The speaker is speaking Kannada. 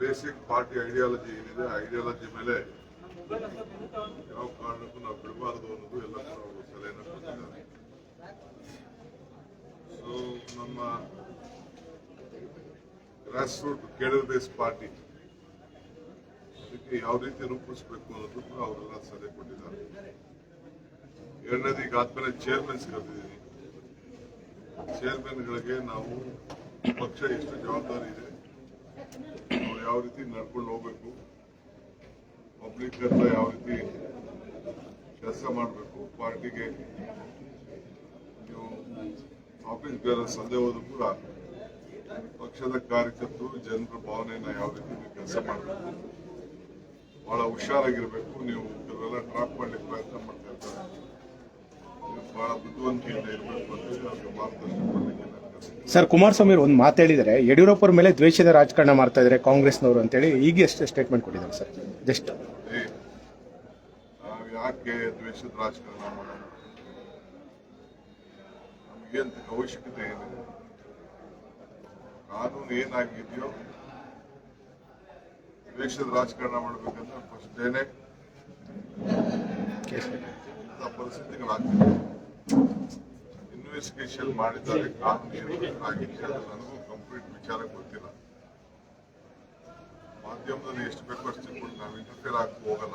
ಬೇಸಿಕ್ ಪಾರ್ಟಿ ಐಡಿಯಾಲಜಿ ಏನಿದೆ ಐಡಿಯಾಲಜಿ ಮೇಲೆ ಯಾವ ಕಾರಣಕ್ಕೂ ನಾವು ಬಿಡಬಾರ್ದು ಅನ್ನೋದು ಎಲ್ಲ ಅವರು ಸಲಹೆಯನ್ನು ಕೊಟ್ಟಿದ್ದಾರೆ. ಸೊ ನಮ್ಮ grass root cadre base party ಅದಕ್ಕೆ ಯಾವ ರೀತಿ ರೂಪಿಸಬೇಕು ಅನ್ನೋದು ಕೂಡ ಅವರೆಲ್ಲ ಸಲಹೆ ಕೊಟ್ಟಿದ್ದಾರೆ. ಎರಡನೇದು ಈಗ ಆದ್ಮೇಲೆ ಚೇರ್ಮನ್ಸ್ ಕರೆದಿದ್ದೀನಿ ಚೇರ್ಮನ್ಗಳಿಗೆ ನಾವು ಪಕ್ಷ ಎಷ್ಟು ಜವಾಬ್ದಾರಿ ಇದೆ ಯಾವ ರೀತಿ ನಡ್ಕೊಂಡು ಹೋಗ್ಬೇಕು? ಪಬ್ಲಿಕ್ ಹತ್ರ ಯಾವ ರೀತಿ ಕೆಲಸ ಮಾಡಬೇಕು? ಪಾರ್ಟಿಗೆ ನೀವು ಆಫೀಸ್ ಬೇರೆ ಸಂದೇ ಹೋದ್ರು ಕೂಡ ಪಕ್ಷದ ಕಾರ್ಯಕರ್ತರು, ಜನರ ಭಾವನೆಯನ್ನ ಯಾವ ರೀತಿ ಕೆಲಸ ಮಾಡಬೇಕು? ಬಹಳ ಹುಷಾರಾಗಿರ್ಬೇಕು. ನೀವು ಕೆಲವೆಲ್ಲ ಟ್ರಾಕ್ ಮಾಡ್ಲಿಕ್ಕೆ ಪ್ರಯತ್ನ ಮಾಡ್ತಾ ಇರ್ತಾರೆ. ನೀವು ಬಹಳ ಬುದ್ಧಿವಂತಿಕೆಯಿಂದ ಇರಬೇಕು ಅಂತ ಹೇಳಿ ಅವ್ರಿಗೆ ಸರ್ ಕುಮಾರಸ್ವಾಮಿ ಅವರು ಒಂದು ಮಾತು ಹೇಳಿದರೆ ಯಡಿಯೂರಪ್ಪರ ಮೇಲೆ ದ್ವೇಷದ ರಾಜಕಾರಣ ಮಾಡ್ತಾ ಇದ್ದಾರೆ ಕಾಂಗ್ರೆಸ್ನವರು ಅಂತೇಳಿ ಈಗ ಎಷ್ಟು ಸ್ಟೇಟ್ಮೆಂಟ್ ಕೊಟ್ಟಿದ್ದಾರೆ ಸರ್ ಜಸ್ಟ್. ಯಾಕೆ ದ್ವೇಷದ ರಾಜಕಾರಣ ನಮಗೇನ್ ಅವಶ್ಯಕತೆ ಇದೆ? ಕಾನೂನು ಏನಾಗಿದೆಯೋ ದ್ವೇಷದ ರಾಜಕಾರಣ ಮಾಡಬೇಕಂದ್ರೆ ಫಸ್ಟ್ ಡೇನೆ ಇಂಥ ಪರಿಸ್ಥಿತಿಗಳಾಗ್ತದೆ ಇನ್ವೆಸ್ಟಿಗೇಷನ್ ಮಾಡಿದ್ದಾರೆ. ಆಗಿದೆ ನನಗೂ ಕಂಪ್ಲೀಟ್ ವಿಚಾರ ಗೊತ್ತಿಲ್ಲ. ಮಾಧ್ಯಮದಲ್ಲಿ ಎಷ್ಟು ಬೇಕೋ ಅಷ್ಟು ನಾವು ಇಂಟರ್ಫೇರ್ ಆಗಿ ಹೋಗಲ್ಲ.